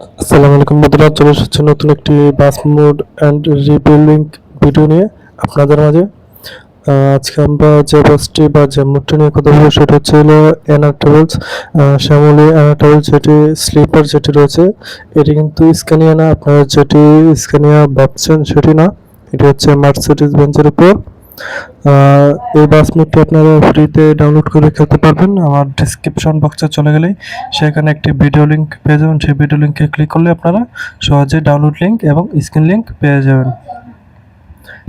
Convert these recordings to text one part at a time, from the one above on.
আসসালামু আলাইকুম বন্ধুরা, চলে এসেছে নতুন একটি bus mod and rebuilding video নিয়ে আপনাদের মাঝে। আজকে আমরা যে বাসটি বা যে মোডটি নিয়ে কথা বলব সেটা হচ্ছে হলো এনার ট্রাভেলস শ্যামলী এনার ট্রাভেলস যেটি স্লিপার যেটি রয়েছে, এটি কিন্তু স্ক্যানিয়া না, আপনারা যেটি স্ক্যানিয়া ভাবছেন সেটি না। এটি হচ্ছে মার্সিডিস বেঞ্চের উপর। এই বাস মোডটি আপনারা ফ্রিতে ডাউনলোড করে খেলতে পারবেন। আমার ডিসক্রিপশন বক্সে চলে গেলেই সেখানে একটি ভিডিও লিঙ্ক পেয়ে যাবেন। সেই ভিডিও লিঙ্কে ক্লিক করলে আপনারা সহজে ডাউনলোড লিঙ্ক এবং স্ক্রিন লিংক পেয়ে যাবেন।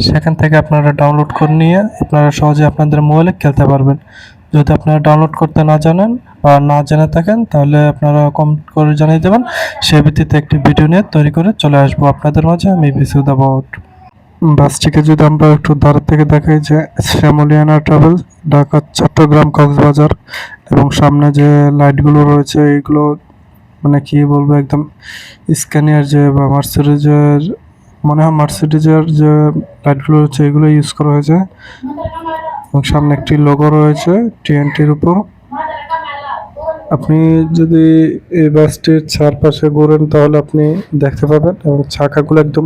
সেখান থেকে আপনারা ডাউনলোড করে নিয়ে আপনারা সহজে আপনাদের মোবাইলে খেলতে পারবেন। যদি আপনারা ডাউনলোড করতে না জানেন বা না জেনে থাকেন, তাহলে আপনারা কমেন্ট করে জানিয়ে দেবেন। সেই ভিত্তিতে একটি ভিডিও নিয়ে তৈরি করে চলে আসব। আপনাদের মাঝে আমি বিসুদ অ্যাবাউট বাসটিকে যদি আমরা একটু দাঁড় থেকে দেখাই যে শ্যামলিয়ানা ট্রাভেল ঢাকা, চট্টগ্রাম, কক্সবাজার এবং সামনে যে লাইটগুলো রয়েছে এইগুলো মানে কি বলব একদম স্ক্যানিয়ার যে বা মার্সিডিজের, মনে হয় মার্সিডিজের যে লাইটগুলো রয়েছে, এগুলো ইউজ করা হয়েছে। এবং সামনে একটি লোগো রয়েছে টিএনটির উপর। আপনি যদি এই বাসটির চারপাশে ঘোরেন, তাহলে আপনি দেখতে পাবেন এবং চাকাগুলো একদম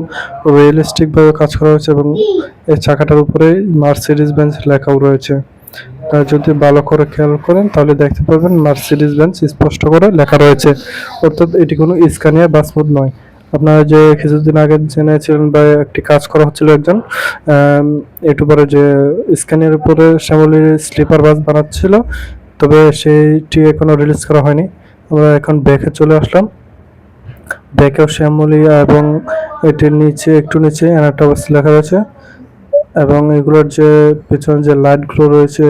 রিয়েলিস্টিকভাবে কাজ করা হয়েছে এবং এই চাকাটার উপরে মার্সিডিজ বেঞ্চ লেখাও রয়েছে। তা যদি ভালো করে খেয়াল করেন, তাহলে দেখতে পাবেন মার্সিডিজ বেঞ্চ স্পষ্ট করে লেখা রয়েছে। অর্থাৎ এটি কোনো স্কানিয়া বাস মোড নয়। আপনারা যে কিছুদিন আগে জেনেছিলেন বা একটি কাজ করা হচ্ছিল একজন ইউটিউবারে যে স্ক্যানের উপরে শ্যামলির স্লিপার বাস বানাচ্ছিল তবে সেইটি এখনও রিলিজ করা হয়নি। আমরা এখন ব্যাকে চলে আসলাম। ব্যাকেও শ্যামলি এবং এটির নিচে, একটু নিচে একটা বাস লেখা রয়েছে। এবং এগুলোর যে পেছনে যে লাইটগুলো রয়েছে,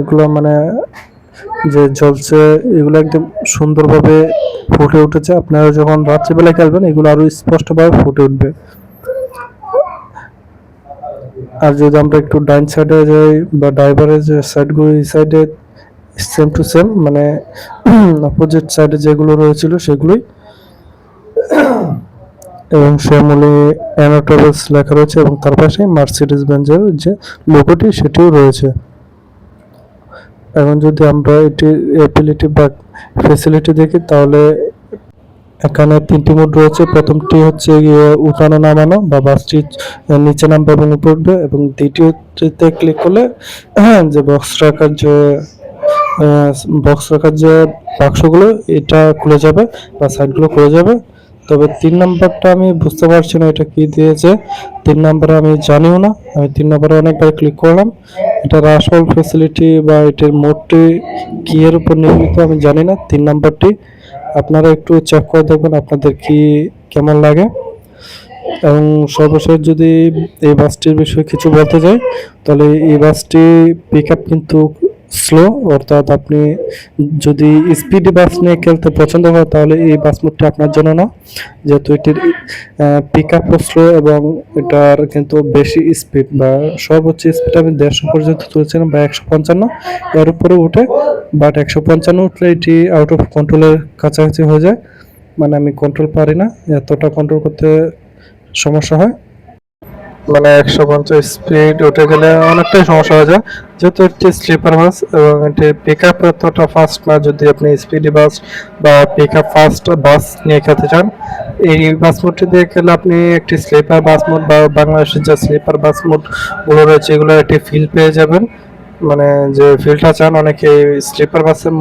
এগুলো মানে যে জ্বলছে, এগুলো একদম সুন্দরভাবে ফুটে উঠেছে। আপনারা যখন রাত্রিবেলা খেলবেন, এগুলো আরও স্পষ্টভাবে ফুটে উঠবে। আর যদি আমরা একটু ডাইন সাইডে যাই বা ড্রাইভারের যে সাইডগুলো এই সাইডে সেম টু সেম মানে অপোজিট সাইডে যেগুলো রয়েছিল সেগুলোই। এবং শ্যামলি অ্যানাটোলস লেখা রয়েছে এবং তার পাশে মার্সিডিজ বেঞ্জের যে লোগোটি সেটিও রয়েছে। এখন যদি আমরা এটির এবিলিটি বা ফেসিলিটি দেখি, তাহলে এখানে তিনটি মোড রয়েছে। প্রথমটি হচ্ছে উঠানো, নামানো বা বাসটি নিচে নামবে এবং উপরে উঠবে এবং দ্বিতীয়টিতে ক্লিক করলে, যে বক্স রাখার যে বক্স রাখার যে বাক্সগুলো, এটা খুলে যাবে বা সাইডগুলো খুলে যাবে। তবে তিন নাম্বারটা আমি বুঝতে পারছি না এটা কি দিয়েছে। তিন নাম্বারে আমি জানিও না। আমি তিন নাম্বারে অনেকবার ক্লিক করলাম। এটার আসল ফেসিলিটি বা এটার মোডটি কি এর উপর নির্মিত আমি জানি না। তিন নাম্বারটি আপনারা একটু চেক করে দেখবেন আপনাদের কি, কেমন লাগে। এবং সর্বশেষ যদি এই বাসটির বিষয়ে কিছু বলতে চাই, তাহলে এই বাসটি পিক কিন্তু স্লো অর্থাৎ আপনি যদি স্পিড বাস নিয়ে খেলতে পছন্দ হয়, তাহলে এই বাস মোডটি আপনার জন্য না। যেহেতু এটির পিক আপ স্লো এবং এটার কিন্তু বেশি স্পিড বা সর্বোচ্চ স্পিড আমি দেড়শো পর্যন্ত তুলেছিলাম বা একশো পঞ্চান্ন। এর উপরে উঠে বাট একশো পঞ্চান্ন উঠলে এটি আউট অফ কন্ট্রোলের কাছাকাছি হয়ে যায়। মানে আমি কন্ট্রোল পারি না, এতটা কন্ট্রোল করতে সমস্যা হয়। মানে একশো পঞ্চাশ স্পিড উঠে গেলে অনেকটাই সমস্যা হয়ে যায়। যেহেতু একটি স্লিপার বাস এবং এটি পিক আপ এতটা ফাস্ট না, যদি আপনি স্পিডি বাস বা পিক আপ ফাস্ট বাস নিয়ে খেতে চান, এই বাস মোডটি দিয়ে গেলে আপনি একটি স্লিপার বাস মোড বা বাংলাদেশের যে স্লিপার বাস মোডগুলো রয়েছে এগুলো একটি ফিল পেয়ে যাবেন। মানে যে ফিলটা চান, অনেকে স্লিপার বাসের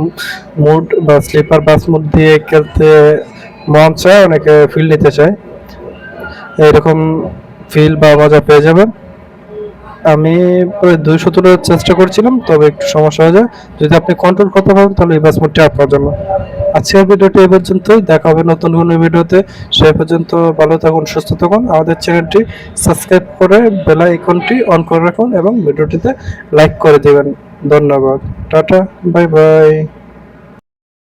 মুড বা স্লিপার বাস মোড দিয়ে খেলতে মন চায়, অনেকে ফিল নিতে চায়। এরকম ফিল বা মজা পেয়ে যাবেন। আমি প্রায় দুইশো তোলার চেষ্টা করছিলাম, তবে একটু সমস্যা হয়ে যায়। যদি আপনি কন্ট্রোল করতে পারেন, তাহলে এই বাস মোডটি আপনার জন্য। আজকের ভিডিওটি এই পর্যন্তই। দেখা হবে নতুন কোনো ভিডিওতে। সে পর্যন্ত ভালো থাকুন, সুস্থ থাকুন। আমাদের চ্যানেলটি সাবস্ক্রাইব করে বেলা আইকনটি অন করে রাখুন এবং ভিডিওটিতে লাইক করে দেবেন। ধন্যবাদ। Tata bye bye